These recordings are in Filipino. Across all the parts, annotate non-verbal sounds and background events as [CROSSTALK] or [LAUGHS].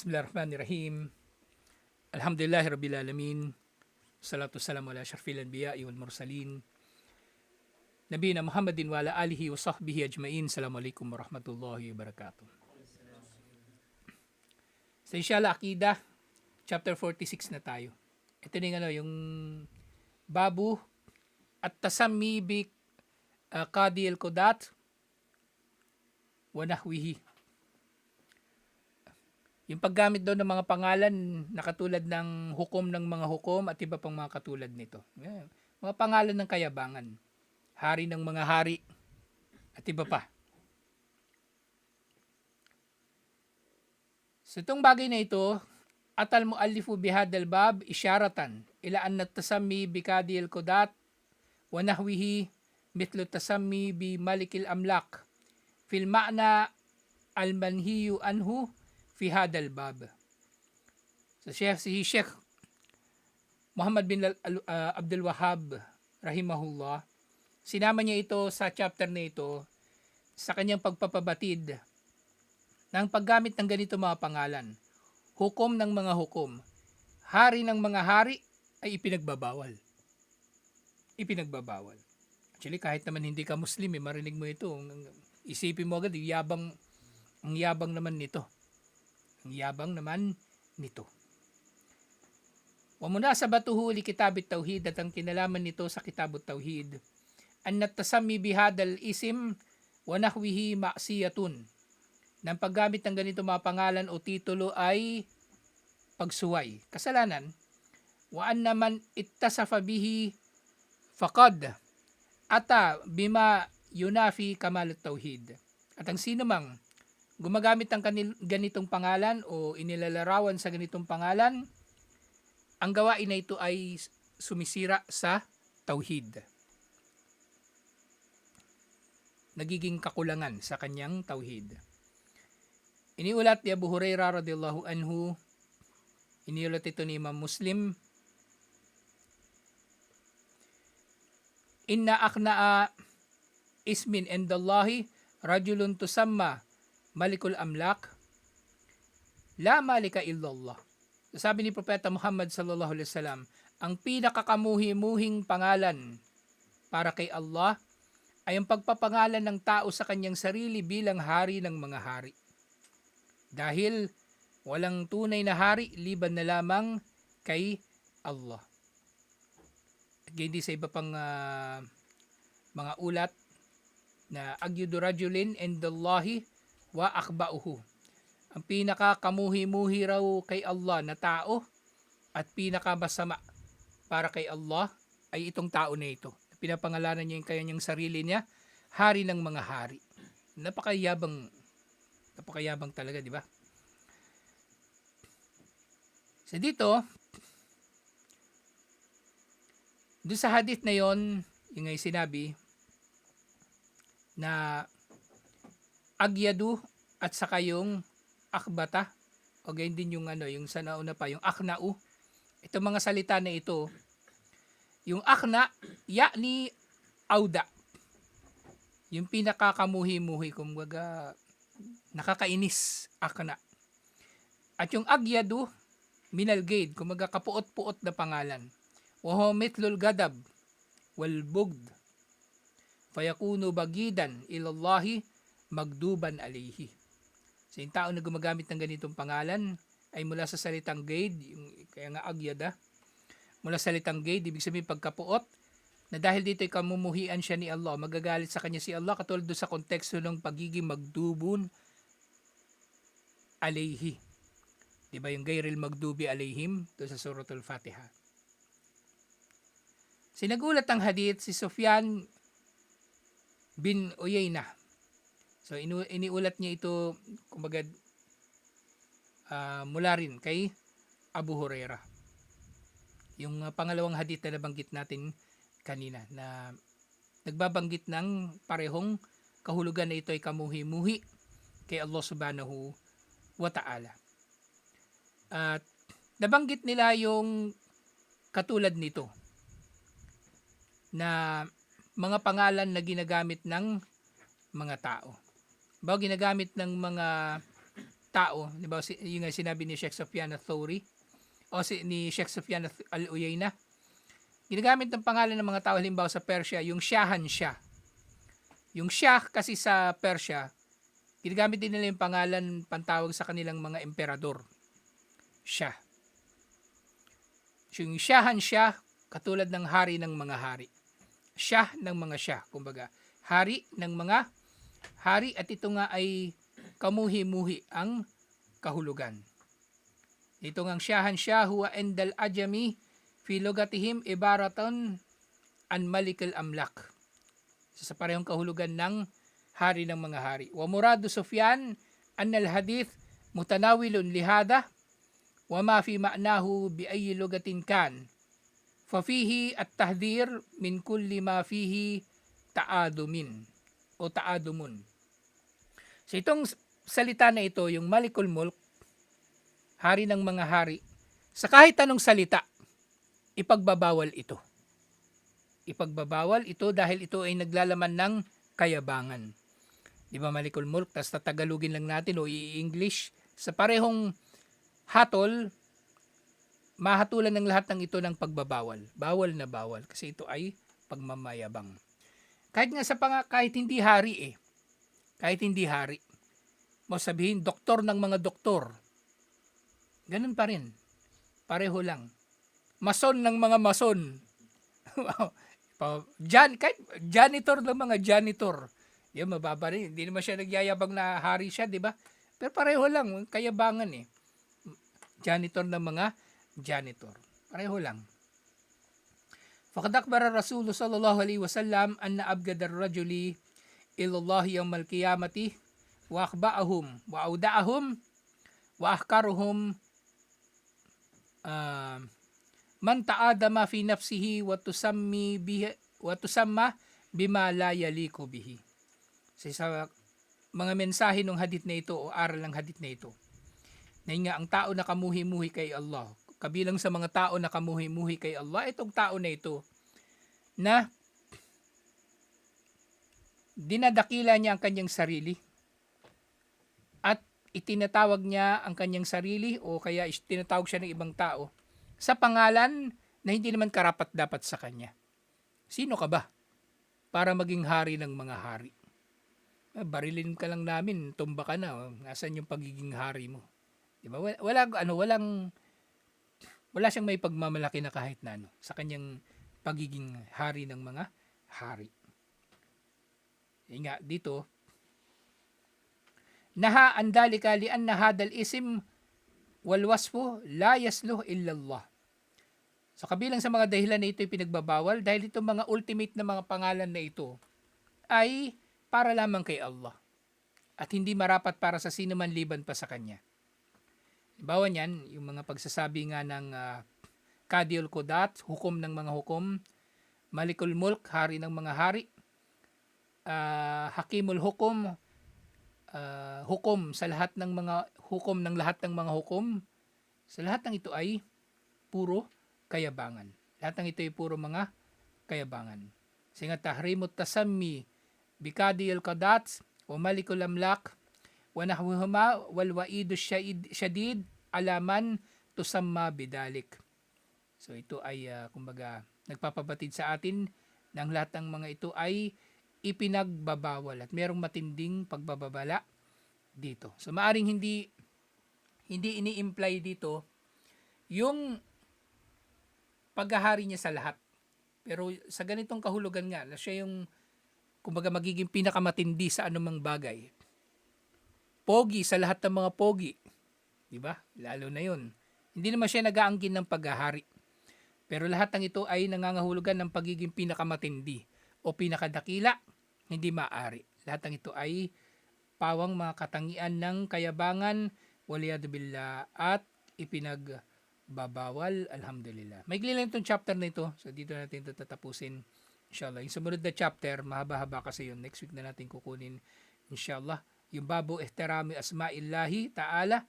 Bismillahirrahmanirrahim. Alhamdulillah Rabbil Alamin. Salatu salamu ala syarfil anbiya wal mursalin. Nabi na Muhammadin wa ala alihi wa sahbihi ajmain. Assalamualaikum warahmatullahi wabarakatuh. Sa Inshallah Akidah, chapter 46 na tayo. Ito na yung, ano, yung babu at tasammi bi uh, qadi al-qudat wa nahwihi. Yung paggamit daw ng mga pangalan na katulad ng hukom ng mga hukom at iba pang mga katulad nito. Mga pangalan ng kayabangan. Hari ng mga hari at iba pa. So itong bagay na ito, atal muallifu bihadal bab isyaratan ila an tasammi bi kadi al qudat wa nahwihi tasammi bi malikil amlak fil ma'na al manhiyu anhu hadal bab. So Sheikh si Sheikh Muhammad bin uh, Abdul Wahhab rahimahullah sinama niya ito sa chapter na ito sa kanyang pagpapabatid ng paggamit ng ganito mga pangalan. Hukom ng mga hukom. Hari ng mga hari ay ipinagbabawal. Ipinagbabawal. Actually, kahit naman hindi ka Muslim, eh, marinig mo ito. Isipin mo agad, yabang, ang yabang naman nito. Ang yabang naman nito. Wa muna sa batuhu li kitabit tauhid at ang kinalaman nito sa kitabut tauhid. An natasami bihadal isim wa nahwihi ma'siyatun. Nang paggamit ng ganito mga pangalan o titulo ay pagsuway. Kasalanan. Wa an naman ittasafa bihi faqad ata bima yunafi kamal tauhid. At ang sino mang gumagamit ng ganitong pangalan o inilalarawan sa ganitong pangalan, ang gawain na ito ay sumisira sa tauhid. Nagiging kakulangan sa kanyang tauhid. Iniulat ni Abu Huraira radhiyallahu anhu, iniulat ito ni Imam Muslim, Inna akna'a ismin endallahi rajulun tusamma malikul amlak la malika illallah. Sabi ni Propeta Muhammad sallallahu alaihi wasallam, ang pinakakamuhi-muhing pangalan para kay Allah ay ang pagpapangalan ng tao sa kanyang sarili bilang hari ng mga hari. Dahil walang tunay na hari liban na lamang kay Allah. At hindi sa iba pang ah, mga ulat na agyudu rajulin indallahi wa akbauhu. Ang pinakakamuhi-muhi raw kay Allah na tao at pinakamasama para kay Allah ay itong tao na ito. Pinapangalanan niya yung kanyang sarili niya, hari ng mga hari. Napakayabang napakayabang talaga, di ba? So dito, doon sa hadith na yon, yung ngay sinabi, na agyadu at saka yung akbata, o gayon din yung ano, yung sa nauna pa, yung aknau. Ito mga salita na ito, yung akna, yakni auda. Yung pinakakamuhi-muhi, kumbaga, nakakainis, akna. At yung agyadu, minalgade, kumaga kapuot-puot na pangalan. Waho mitlul gadab, wal bugd, fayakunu bagidan ilallahi magduban alayhi. So yung tao na gumagamit ng ganitong pangalan ay mula sa salitang gade, yung, kaya nga agyada, mula sa salitang gade, ibig sabihin pagkapuot, na dahil dito ay kamumuhian siya ni Allah, magagalit sa kanya si Allah, katulad doon sa konteksto ng pagiging magdubun alayhi. Di ba yung gayril magdubi alayhim doon sa suratul Fatiha. Sinagulat ang hadith si Sufyan bin Uyayna. So inu- iniulat niya ito kumbaga ah, mula rin kay Abu Huraira. Yung ah, pangalawang hadith na nabanggit natin kanina na nagbabanggit ng parehong kahulugan na ito ay kamuhi-muhi kay Allah subhanahu wa ta'ala. At nabanggit nila yung katulad nito na mga pangalan na ginagamit ng mga tao. Ba ginagamit ng mga tao, di ba, yung sinabi ni Sheikh Sufyan Thawri, o si, ni Sheikh Sufyan al-Uyayna, ginagamit ng pangalan ng mga tao, halimbawa sa Persia, yung Shahan Shah. Yung Shah kasi sa Persia, ginagamit din nila yung pangalan pantawag sa kanilang mga emperador. Shah. Yung Shahan Shah, katulad ng hari ng mga hari. Shah ng mga Shah, kumbaga. Hari ng mga hari at ito nga ay kamuhi-muhi ang kahulugan. Ito ngang Shahan Shah huwa endal ajami fi lugatihim ibaraton an malikal amlak. Sa parehong kahulugan ng hari ng mga hari. Wa muradu Sufyan an al hadith mutanawilun lihada wa ma fi ma'nahu bi ayyi lugatin kan. Fafihi at tahdhir min kulli ma fihi ta'adumin o ta'adumun. So itong salita na ito, yung Malikul Mulk, hari ng mga hari, sa kahit anong salita, ipagbabawal ito. Ipagbabawal ito dahil ito ay naglalaman ng kayabangan. Di ba Malikul Mulk? Tapos tatagalugin lang natin o i-English. Sa parehong hatol, mahatulan ng lahat ng ito ng pagbabawal. Bawal na bawal kasi ito ay pagmamayabang. Kahit nga sa pang kahit hindi hari eh. Kahit hindi hari. Mo sabihin doktor ng mga doktor. Ganun pa rin. Pareho lang. Mason ng mga mason. [LAUGHS] Pa- Jan, kahit janitor ng mga janitor. Yan, mababa rin. Hindi naman siya nagyayabang na hari siya, di ba? Pero pareho lang, kayabangan eh. Janitor ng mga janitor. Pareho lang. فقد أخبر الرسول صلى الله عليه وسلم أن أبجد الرجل إلى الله يوم القيامة وأخبأهم وأودعهم وأحكرهم آه من تعادم في نفسه وتسمي به وتسمى بما لا يليق به. So, sa mga mensahe ng hadith na ito o aral ng hadith na ito. Na yun nga, ang tao na kamuhi-muhi kay Allah. Kabilang sa mga tao na kamuhi-muhi kay Allah, itong tao na ito na dinadakila niya ang kanyang sarili at itinatawag niya ang kanyang sarili o kaya tinatawag siya ng ibang tao sa pangalan na hindi naman karapat dapat sa kanya. Sino ka ba para maging hari ng mga hari? Ah, Barilin ka lang namin, tumba ka na. oh. Nasaan yung pagiging hari mo? Di ba? Wala ano, walang wala siyang may pagmamalaki na kahit na ano sa kanyang pagiging hari ng mga hari. Yun nga, dito, Naha andalika li anna hadal isim wal wasfu la yasluh illa Allah. So kabilang sa mga dahilan na ito ay pinagbabawal dahil itong mga ultimate na mga pangalan na ito ay para lamang kay Allah at hindi marapat para sa sino man liban pa sa kanya. Bawa niyan, yung mga pagsasabi nga ng uh, Kadiul Kodat, hukom ng mga hukom, Malikul Mulk, hari ng mga hari, ah, Hakimul Hukom, ah, hukom sa lahat ng mga hukom ng lahat ng mga hukom, sa lahat ng ito ay puro kayabangan. Lahat ng ito ay puro mga kayabangan. Singa tahrimut tasammi bikadiyal kadats wa malikul amlak wa nahwihuma wal waidu syadid alaman tusamma bidalik. So ito ay ah, kumbaga nagpapabatid sa atin ng lahat ng mga ito ay ipinagbabawal at merong matinding pagbababala dito. So maaring hindi hindi ini-imply dito yung paghahari niya sa lahat. Pero sa ganitong kahulugan nga na siya yung kumbaga magiging pinakamatindi sa anumang bagay. Pogi sa lahat ng mga pogi. 'Di ba? Lalo na 'yon. Hindi naman siya nag-aangkin ng paghahari. Pero lahat ng ito ay nangangahulugan ng pagiging pinakamatindi o pinakadakila, hindi maaari. Lahat ng ito ay pawang mga katangian ng kayabangan, waliyadu billah, at ipinagbabawal, alhamdulillah. May lang itong chapter na ito, so dito natin ito tatapusin, inshallah. Yung sumunod na chapter, mahaba-haba kasi yun, next week na natin kukunin, inshallah. Yung babu ihtirami asma'illahi ta'ala,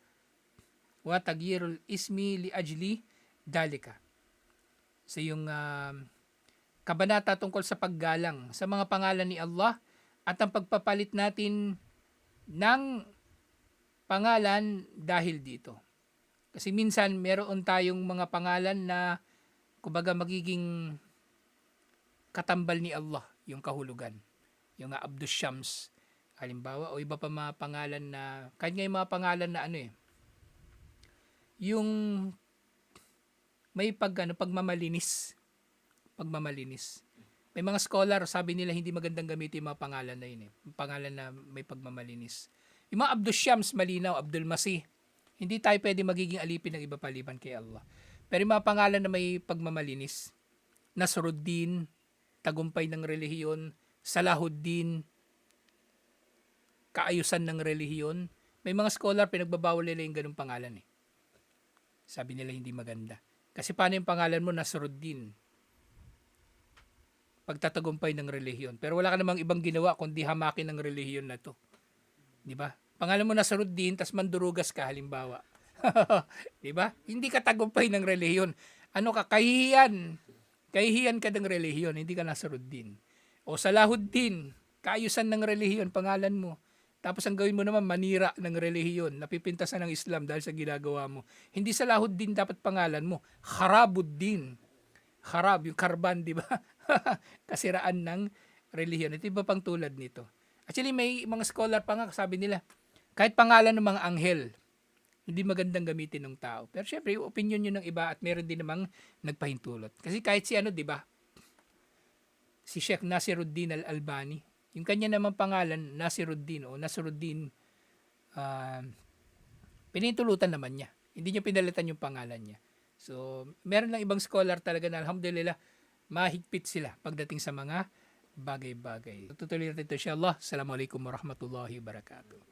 wa tagyirul ismi li ajli dalika. So yung um, kabanata tungkol sa paggalang sa mga pangalan ni Allah at ang pagpapalit natin ng pangalan dahil dito. Kasi minsan meron tayong mga pangalan na kumbaga magiging katambal ni Allah yung kahulugan. Yung nga Abdus Shams, halimbawa, o iba pa mga pangalan na, kahit nga yung mga pangalan na ano eh, yung may pag, ano, pagmamalinis. Pagmamalinis. May mga scholar, sabi nila hindi magandang gamitin yung mga pangalan na yun eh. Pangalan na may pagmamalinis. Yung mga Abdul Shams, malinaw, Abdul Masih, hindi tayo pwede magiging alipin ng iba paliban kay Allah. Pero yung mga pangalan na may pagmamalinis, Nasruddin, tagumpay ng relihiyon, Salahuddin, kaayusan ng relihiyon, may mga scholar pinagbabawal nila yung ganung pangalan eh. Sabi nila hindi maganda. Kasi paano yung pangalan mo Nasruddin? Pagtatagumpay ng relihiyon. Pero wala ka namang ibang ginawa kundi hamakin ng relihiyon na to. Di ba? Pangalan mo Nasruddin, tas mandurugas ka halimbawa. [LAUGHS] Di ba? Hindi ka tagumpay ng relihiyon. Ano ka? Kahihiyan. Kahihiyan ka ng relihiyon, hindi ka Nasruddin. O Salahuddin, kaayusan ng relihiyon, pangalan mo. Tapos ang gawin mo naman, manira ng relihiyon, napipintasan ng Islam dahil sa ginagawa mo. Hindi Salahuddin dapat pangalan mo, Harabuddin. Harab, yung karban, di ba? [LAUGHS] Kasiraan ng relihiyon. Ito iba pang tulad nito. Actually, may mga scholar pa nga, sabi nila, kahit pangalan ng mga anghel, hindi magandang gamitin ng tao. Pero syempre, yung opinion yun ng iba at meron din namang nagpahintulot. Kasi kahit si ano, di ba? Si Sheikh Nasiruddin Al-Albani, yung kanya naman pangalan, Nasiruddin o Nasiruddin, uh, pinintulutan naman niya. Hindi niya pinalitan yung pangalan niya. So, meron lang ibang scholar talaga na alhamdulillah, mahigpit sila pagdating sa mga bagay-bagay. Tutuloy natin ito, insyaAllah. Assalamualaikum warahmatullahi wabarakatuh.